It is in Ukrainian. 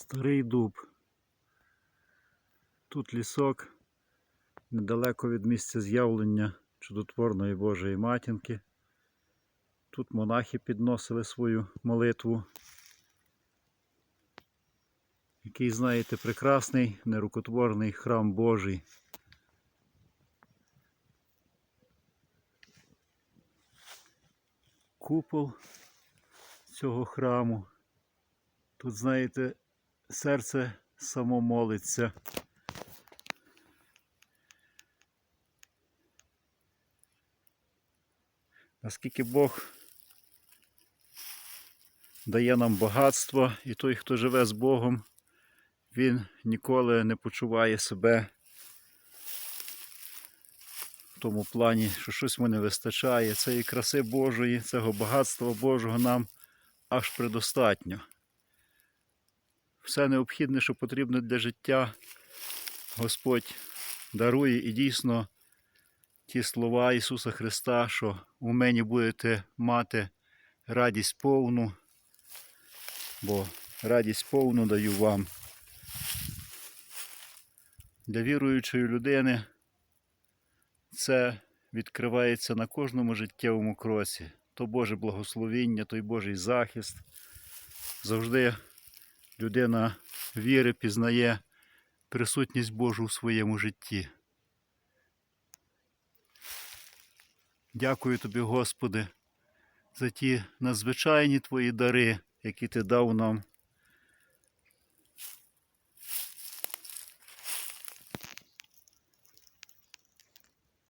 Старий дуб. Тут лісок, недалеко від місця з'явлення чудотворної Божої матінки. Тут монахи підносили свою молитву. Який, знаєте, прекрасний нерукотворний храм Божий. Купол цього храму. Тут, знаєте, серце само молиться. Наскільки Бог дає нам багатство, і той, хто живе з Богом, він ніколи не почуває себе в тому плані, що щось йому не вистачає. Цієї краси Божої, цього багатства Божого нам аж предостатньо. Все необхідне, що потрібно для життя, Господь дарує і дійсно ті слова Ісуса Христа, що у мені будете мати радість повну, бо радість повну даю вам. Для віруючої людини це відкривається на кожному життєвому кроці. То Боже благословіння, той Божий захист. Завжди людина віри пізнає присутність Божу у своєму житті. Дякую тобі, Господи, за ті надзвичайні твої дари, які ти дав нам